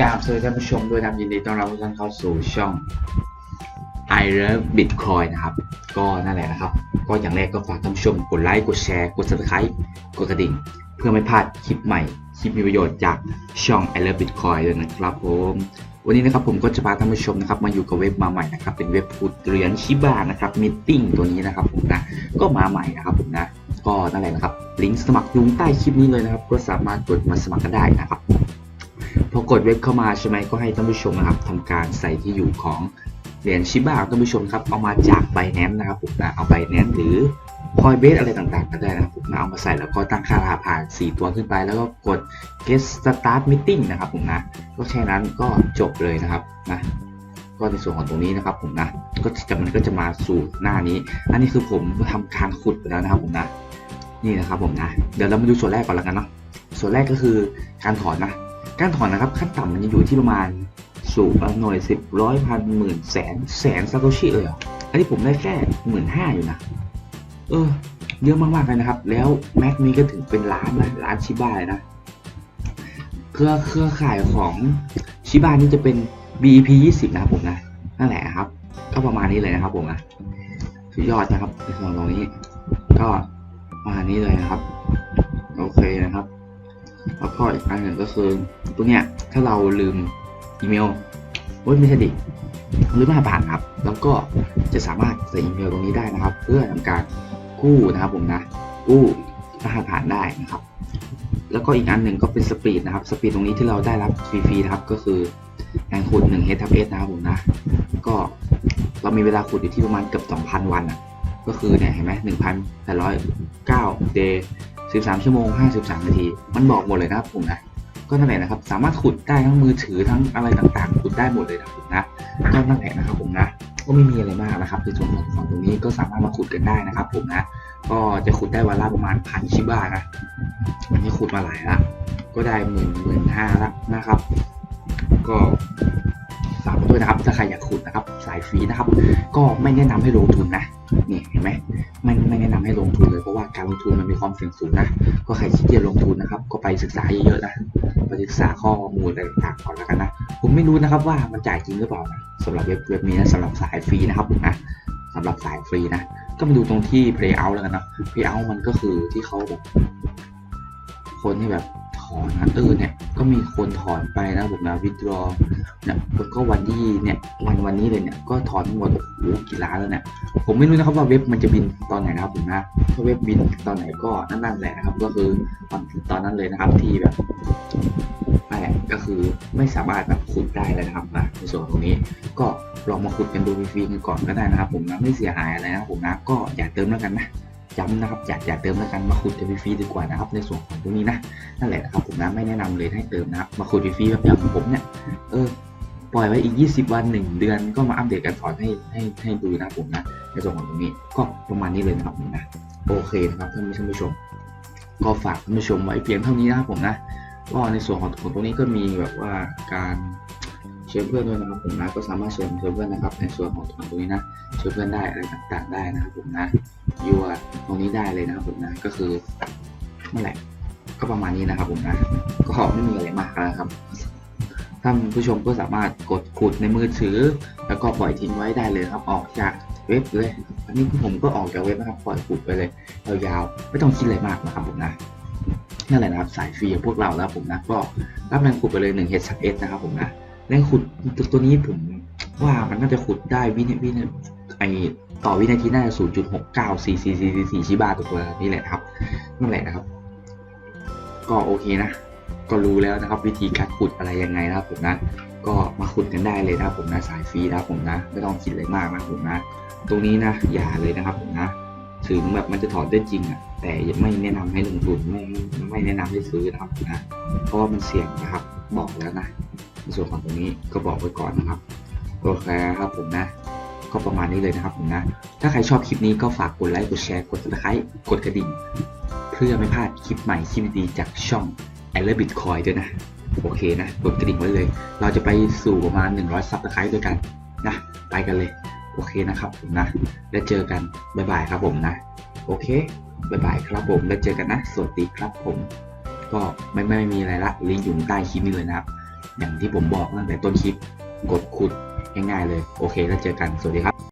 กราบสวัสดีท่านผู้ชมด้วยนะครับยินดีต้อนรับทุกท่านเข้าสู่ช่อง I love Bitcoin นะครับ ก็นั่นแหละนะครับ ก็อย่างแรกก็ฝากท่านผู้ชมกดไลค์กดแชร์กด subscribe กดกระดิ่ง เพื่อไม่พลาดคลิปใหม่ คลิปมีประโยชน์จากช่อง I love Bitcoin ด้วยนะครับผมวันนี้นะครับผมก็จะพาท่านผู้ชมนะครับมาอยู่กับเว็บมาใหม่นะครับเป็นเว็บพูดเหรียญชิบานะครับมิ팅ตัวนี้นะครับผมนะก็มาใหม่นะครับผมนะก็นั่นแหละนะครับลิงก์สมัครอยู่ใต้คลิปนี้เลยนะครับก็สามารถกดมาสมัครกันได้นะครับ กดเว็บเข้ามาใช่ไหมก็ให้ท่านผู้ชมนะครับทำการใส่ที่อยู่ของเหรียญชิบะท่านผู้ชมครับเอามาจากไบแนนนะครับผมนะเอาไบแนนหรือคอยเบสอะไรต่างๆ ก็ได้นะครับผมนะเอามาใส่แล้วก็ตั้งค่าราคาผ่าน 4 ตัวขึ้นไป แล้วก็กด get start meeting นะครับผมนะก็แค่นั้นก็จบเลยนะครับนะก็ในส่วนของตรงนี้นะครับผมนะก็จะมันก็จะมาสู่หน้านี้ อันนี้คือผมทำการขุดไปแล้วนะครับผมนะนี่นะครับผมนะ เดี๋ยวเรามาดูส่วนแรกก่อนแล้วกันเนาะส่วนแรกก็คือการถอนนะ การถอนนะครับขั้นต่ำมันจะอยู่ที่ประมาณสูงหน่วยสิบร้อยพันหมื่นแสนแสนซาโตชิเลยเหรออันนี้ผมได้แค่หมื่นห้าอยู่นะ เออ เยอะมากๆเลยนะครับ แล้วแม็กนี้ก็ถึงเป็นล้านนะล้านชิบาเลยนะ เครือเครือข่ายของชิบานี่จะเป็น BEP 20 นะครับผมนะ นั่นแหละครับ ก็ประมาณนี้เลยนะครับผมนะสุดยอดนะครับในส่วนตรงนี้ ก็ประมาณนี้เลยนะครับ โอเคนะครับ แล้วก็อีกอันหนึ่งก็คือตัวเนี้ยถ้าเราลืมอีเมลโอ้ยไม่ใช่ดิลืมรหัสผ่านครับ แล้วก็จะสามารถใส่อีเมลตรงนี้ได้นะครับ เพื่อทำการกู้นะครับผมนะกู้รหัสผ่านได้นะครับ แล้วก็อีกอันหนึ่งก็เป็นสปีดนะครับสปีดตรงนี้ที่เราได้รับฟรีๆนะครับก็คือการขุด1 h ทับ s นะครับผมนะก็เรามีเวลาขุดอยู่ที่ประมาณเกือบ2,000 วันอะก็คือเนี่ยเห็นไหม1,809 day 13 ชั่วโมง 53 นาที มันบอกหมดเลยนะครับผมนะ ก็นั่นแหละนะครับ สามารถขุดได้ทั้งมือถือทั้งอะไรต่างๆ ขุดได้หมดเลยนะผมนะ ก็นั่นแหละนะครับผมนะ ก็ไม่มีอะไรมากนะครับในส่วนของของตรงนี้ก็สามารถมาขุดกันได้นะครับผมนะ ก็จะขุดได้วันละประมาณพันชิบ้านะอันนี้ขุดมาหลายละ ก็ได้หมื่นหมื่นห้าละนะครับ ก็ฝากด้วยนะครับ ถ้าใครอยากขุดนะครับ สายฟรีนะครับ ก็ไม่แนะนำให้ลงทุนนะ นี่เห็นไหมไม่ไม่แนะนำให้ลงทุนเลยเพราะว่าการลงทุนมันมีความเสี่ยงสูงนะก็ใครขี้เกียจลงทุนนะครับ ก็ไปศึกษาเยอะๆนะไปศึกษาข้อมูลอะไรต่างๆก่อนแล้วกันนะผมไม่รู้นะครับว่ามันจ่ายจริงหรือเปล่านะสำหรับเว็บเว็บนี้นะสำหรับสายฟรีนะครับนะสำหรับสายฟรีนะก็มาดูตรงที่ play out แล้วกันนะ play out มันก็คือที่เขาแบบคนที่แบบ อนนะเออเนี่ยก็มีคนถอนไปนะผมนะ withdraw เนี่ยแล้วก็วันที่เนี่ยวันวันนี้เลยเนี่ยก็ถอนทั้งหมดโอ้โหกี่ล้านแล้วเนี่ยผมไม่รู้นะครับว่าเว็บมันจะบินตอนไหนนะครับผมนะถ้าเว็บบินตอนไหนก็นั่นๆแหละนะครับ ก็คือตอนตอนนั้นเลยนะครับที่แบบนั่นแหละก็คือไม่สามารถแบบขุดได้เลยนะครับนะในส่วนตรงนี้ก็ลองมาขุดกันดูฟรีๆกันก่อนก็ได้นะครับผมนะไม่เสียหายอะไรนะครับผมนะก็อย่าเติมแล้วกันนะ ย้ำนะครับอย่าอย่าเติมแล้วกันมาขุดกันฟรีๆดีกว่านะครับ ในส่วนของตรงนี้นะนั่นแหละนะครับผมนะไม่แนะนำเลยให้เติมนะครับมาขุดฟรีๆแบบอย่างผมเนี่ยเออปล่อยไว้อีก 20 วัน 1 เดือนก็มาอัปเดตกันถอนให้ให้ให้ดูนะผมนะในส่วนของตรงนี้ก็ประมาณนี้เลยนะครับผมนะโอเคนะครับท่านผู้ชม ก็ฝากท่านผู้ชมไว้เพียงเท่านี้นะครับผมนะก็ในส่วนของของตรงนี้ก็มีแบบว่าการเชิญเพื่อนด้วยนะครับผมนะก็สามารถเชิญเพื่อนนะครับ ในส่วนของตรงนี้นะเชิญเพื่อนได้อะไรต่างๆได้นะครับผมนะ ยัวตรงนี้ได้เลยนะครับผมนะก็คือนั่นแหละ ก็ประมาณนี้นะครับผมนะก็ไม่มีอะไรมากนะครับท่านผู้ชมก็สามารถกดขุดในมือถือ แล้วก็ปล่อยทิ้งไว้ได้เลยครับออกจากเว็บเลยอันนี้ผมก็ออกจากเว็บนะครับปล่อยขุดไปเลยยาวๆไม่ต้องคิดอะไรมากนะครับผมนะนั่นแหละนะครับสายฟรีพวกเราแล้วผมนะก็รับแรงขุดไปเลย1 h 1 s นะครับผมนะแรงขุดตัวนี้ผมว่ามันน่าจะขุดได้วินาทีวินา ไอต่อวินาทีน่าจะ0.69 4 4 4 4ชิบาตัวนี้แหละครับนั่นแหละนะครับ ก็โอเคนะ ก็รู้แล้วนะครับ วิธีการขุดอะไรยังไงนะครับผมนะ ก็มาขุดกันได้เลยนะครับผมนะสายฟรีนะครับผมนะไม่ต้องคิดอะไรมากนะผมนะ ตรงนี้นะอย่าเลยนะครับผมนะ ถึงแบบมันจะถอนได้จริงอะแต่ยังไม่แนะนำให้ลงทุนไม่ไม่แนะนำให้ซื้อนะครับนะเพราะว่ามันเสี่ยงนะครับบอกแล้วนะในส่วนของตรงนี้ก็บอกไว้ก่อนนะครับโอเคครับผมนะ ก็ประมาณนี้เลยนะครับผมนะ ถ้าใครชอบคลิปนี้ก็ฝากกดไลค์กดแชร์กด subscribe กดกระดิ่ง เพื่อไม่พลาดคลิปใหม่คลิปดีจากช่องไอเลอร์บิตคอยด้วยนะ โอเคนะ กดกระดิ่งไว้เลย เราจะไปสู่ประมาณ 100ซับสไครต์ด้วยกันนะไปกันเลย โอเคนะครับผมนะ แล้วเจอกัน บ๊ายบายครับผมนะ โอเคบ๊ายบายครับผม แล้วเจอกันนะ สวัสดีครับผม ก็ไม่ไม่มีอะไรละลิงก์อยู่ใต้คลิปนี้เลยนะครับ อย่างที่ผมบอกตั้งแต่ต้นคลิป กดขุด ง่ายๆเลย โอเค แล้วเจอกัน สวัสดีครับ